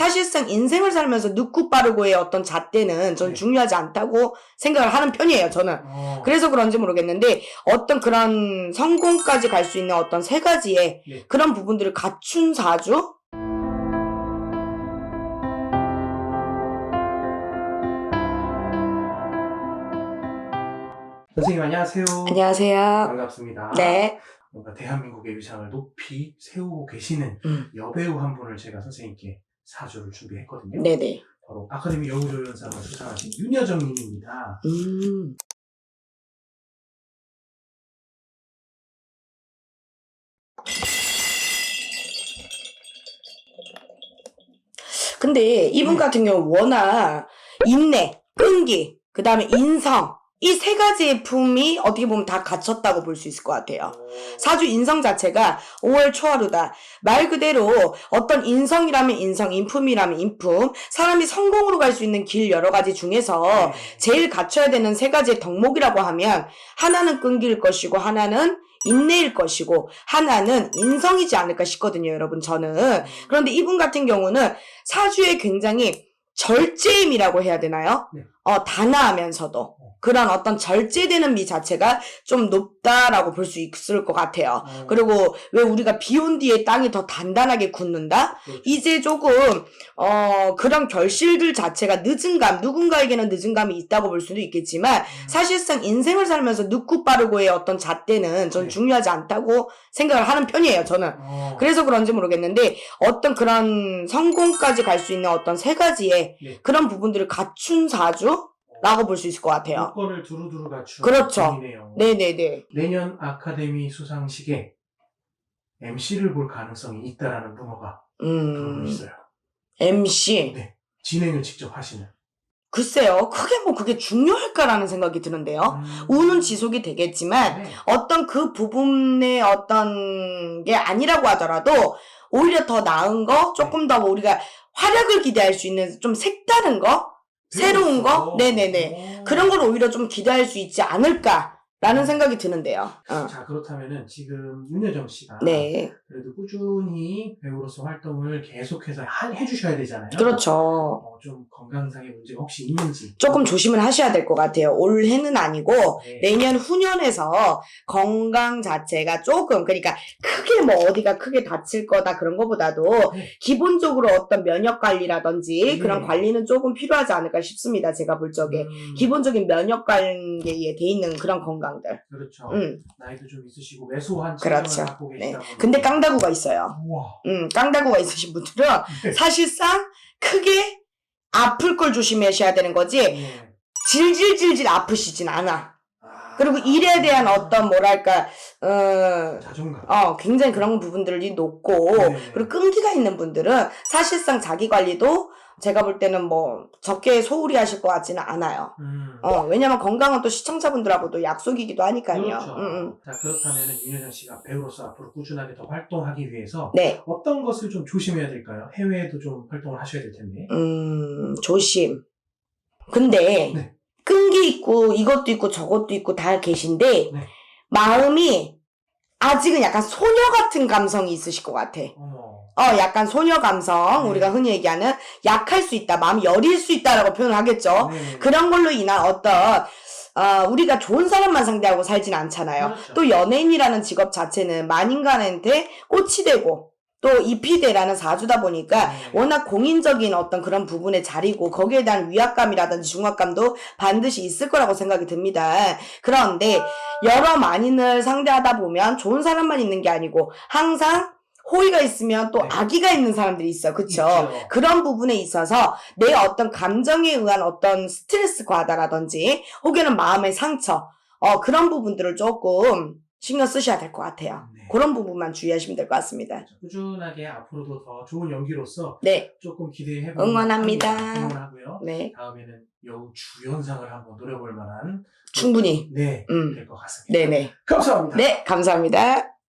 사실상 인생을 살면서 늦고 빠르고의 어떤 잣대는 전 네. 중요하지 않다고 생각을 하는 편이에요, 저는. 어, 그래서 그런지 모르겠는데 어떤 그런 성공까지 갈 수 있는 어떤 세 가지의 네. 그런 부분들을 갖춘 사주? 선생님 안녕하세요. 안녕하세요. 반갑습니다. 네. 뭔가 대한민국의 위상을 높이 세우고 계시는 음. 여배우 한 분을 제가 선생님께 사주를 준비했거든요. 네네. 바로 아카데미 여우조연상을 수상하신 윤여정 님입니다. 음. 근데 이분 네. 같은 경우 워낙 인내, 끈기, 그 다음에 인성 이 세 가지의 품이 어떻게 보면 다 갖췄다고 볼 수 있을 것 같아요. 사주 인성 자체가 5월 초하루다. 말 그대로 어떤 인성이라면 인성, 인품이라면 인품, 사람이 성공으로 갈 수 있는 길 여러 가지 중에서 네. 제일 갖춰야 되는 세 가지의 덕목이라고 하면 하나는 끈기일 것이고 하나는 인내일 것이고 하나는 인성이지 않을까 싶거든요, 여러분 저는. 그런데 이분 같은 경우는 사주에 굉장히 절제임이라고 해야 되나요? 네. 어, 단아하면서도 그런 어떤 절제되는 미 자체가 좀 높다라고 볼 수 있을 것 같아요. 어, 그리고 왜 우리가 비 온 뒤에 땅이 더 단단하게 굳는다? 그렇죠. 이제 조금 어 그런 결실들 자체가 늦은 감 누군가에게는 늦은 감이 있다고 볼 수도 있겠지만 음, 사실상 인생을 살면서 늦고 빠르고의 어떤 잣대는 전 네. 중요하지 않다고 생각을 하는 편이에요 저는 어, 그래서 그런지 모르겠는데 어떤 그런 성공까지 갈 수 있는 어떤 세 가지의 네. 그런 부분들을 갖춘 사주 라고 볼 수 있을 것 같아요 요건을 두루두루 갖춘 그렇죠. 분이네요. 네네네 내년 아카데미 수상식에 MC를 볼 가능성이 있다라는 rumor가 돌고 음 있어요. MC 네. 진행을 직접 하시는. 글쎄요 크게 뭐 그게 중요할까라는 생각이 드는데요 음. 우는 지속이 되겠지만 네. 어떤 그 부분의 어떤 게 아니라고 하더라도 오히려 더 나은 거, 조금 더 우리가 활약을 기대할 수 있는 좀 색다른 거, 새로운 거. 네네네. 오. 그런 걸 오히려 좀 기대할 수 있지 않을까 라는 생각이 드는데요. 어. 자 그렇다면은 지금 윤여정 씨가 네, 그래도 꾸준히 배우로서 활동을 계속해서 하- 해주셔야 되잖아요. 그렇죠. 어, 좀 건강상의 문제가 혹시 있는지 조금 조심을 하셔야 될 것 같아요. 올해는 아니고 네. 내년 후년에서 건강 자체가 조금 그러니까 크게 뭐 어디가 크게 다칠 거다 그런 거보다도 네. 기본적으로 어떤 면역 관리라든지 네. 그런 관리는 조금 필요하지 않을까 싶습니다. 제가 볼 적에 음, 기본적인 면역 관계에 돼 있는 그런 건강 들. 그렇죠. 음, 나이도 좀 있으시고 매소한 그렇죠. 갖고 네. 계시다 보니까 근데 깡다구가 있어요. 우와. 음, 깡다구가 있으신 분들은 네. 사실상 크게 아플 걸 조심하셔야 되는 거지 네. 질질질질 아프시진 않아. 아. 그리고 일에 대한 어떤 뭐랄까 어, 자존감. 어 굉장히 그런 부분들이 높고 네. 그리고 끈기가 있는 분들은 사실상 자기 관리도 제가 볼 때는 뭐 적게 소홀히 하실 것 같지는 않아요. 음. 어 왜냐면 건강은 또 시청자분들하고도 약속이기도 하니까요. 그렇죠. 음, 음. 자 그렇다면은 윤여정 씨가 배우로서 앞으로 꾸준하게 더 활동하기 위해서 네, 어떤 것을 좀 조심해야 될까요? 해외에도 좀 활동을 하셔야 될 텐데. 음 조심. 근데 네. 끈기 있고 이것도 있고 저것도 있고 다 계신데 네. 마음이 아직은 약간 소녀 같은 감성이 있으실 것 같아. 어머. 어, 약간 소녀 감성, 네. 우리가 흔히 얘기하는 약할 수 있다, 마음이 여릴 수 있다라고 표현하겠죠. 네. 어? 그런 걸로 인한 어떤, 어, 우리가 좋은 사람만 상대하고 살진 않잖아요. 그렇죠. 또 연예인이라는 직업 자체는 만인간한테 꽃이 되고, 또 되라는 사주다 보니까 네. 워낙 공인적인 어떤 그런 부분의 자리고 거기에 대한 위압감이라든지 중압감도 반드시 있을 거라고 생각이 듭니다. 그런데 여러 만인을 상대하다 보면 좋은 사람만 있는 게 아니고 항상 호의가 있으면 또 네. 악의가 있는 사람들이 있어. 그쵸? 있죠. 그런 부분에 있어서 내 어떤 감정에 의한 어떤 스트레스 과다라든지 혹여는 마음의 상처 어 그런 부분들을 조금 신경 쓰셔야 될 것 같아요. 네. 그런 부분만 주의하시면 될 것 같습니다. 자, 꾸준하게 앞으로도 더 좋은 연기로서 네, 조금 기대해 응원합니다. 응원하고요. 네, 다음에는 여우 주연상을 한번 노려볼 만한 충분히. 네, 음, 될 것 같습니다. 네, 네. 감사합니다. 네, 감사합니다.